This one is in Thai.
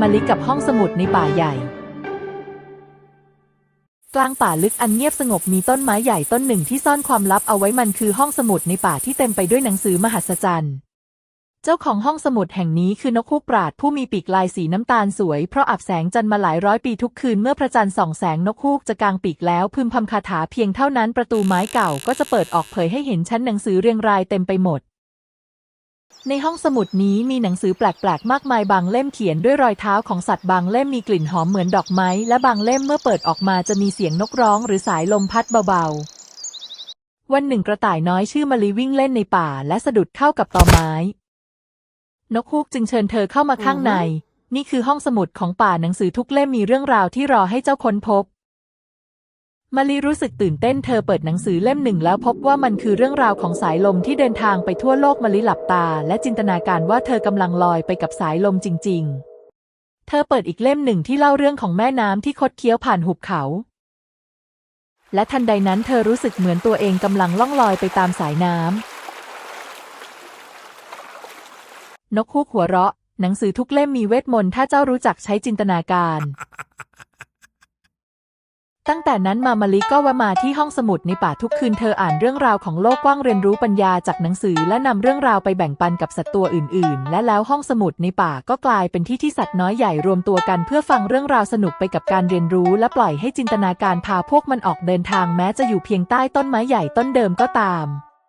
มาลิกับห้องสมุดในป่าใหญ่ กลางป่าลึกอันเงียบสงบมีต้นไม้ใหญ่ต้นหนึ่งที่ซ่อนความลับเอาไว้มันคือห้องสมุดในป่าที่เต็มไปด้วยหนังสือมหัศจรรย์ เจ้าของห้องสมุดแห่งนี้คือนกฮูกปราดผู้มีปีกลายสีน้ำตาลสวย เพราะอับแสงจันทร์มาหลายร้อยปีทุกคืนเมื่อพระจันทร์ส่องแสงนกฮูกจะกางปีกแล้วพึมพำคาถาเพียงเท่านั้นประตูไม้เก่าก็จะเปิดออกเผยให้เห็นชั้นหนังสือเรียงรายเต็มไปหมด ในห้องสมุดนี้มีหนังสือแปลกๆ มากมายบางเล่มเขียนด้วยรอยเท้าของสัตว์บางเล่มมีกลิ่นหอมเหมือนดอกไม้ และบางเล่มเมื่อเปิดออกมาจะมีเสียงนกร้องหรือสายลมพัดเบาๆ วันหนึ่งกระต่ายน้อยชื่อมะลิวิ่งเล่นในป่า และสะดุดเข้ากับตอไม้ นกฮูกจึงเชิญเธอเข้ามาข้างใน นี่คือห้องสมุดของป่าหนังสือทุกเล่มมีเรื่องราวที่รอให้เจ้าค้นพบ มะลิรู้สึกตื่นเต้นเธอเปิดหนังสือเล่มหนึ่งแล้วพบว่ามันคือเรื่องราวของสายลมที่เดินทางไปทั่วโลกมะลิหลับตา และจินตนาการว่าเธอกำลังลอยไปกับสายลมจริง ๆ เธอเปิดอีกเล่มหนึ่งที่เล่าเรื่องของแม่น้ำที่คดเคี้ยวผ่านหุบเขา และทันใดนั้นเธอรู้สึกเหมือนตัวเองกำลังล่องลอยไปตามสายน้ำนกฮูกหัวเราะ หนังสือทุกเล่มมีเวทมนต์ถ้าเจ้ารู้จักใช้จินตนาการ ตั้งแต่นั้นมามะลิก็แวามาที่ห้องสมุดในป่าทุกคืนเธออ่านเรื่องราวของโลกกว้างเรียนรู้ปัญญาจากหนังสือและนำเรื่องราวไปแบ่งปันกับสัตว์ตัวอื่น ๆ และแล้วห้องสมุดในป่าก็กลายเป็นที่ที่สัตว์น้อยใหญ่รวมตัวกันเพื่อฟังเรื่องราวสนุกไปกับการเรียนรู้และปล่อยให้จินตนาการพาพวกมันออกเดินทางแม้จะอยู่เพียงใต้ต้นไม้ใหญ่ต้นเดิมก็ตาม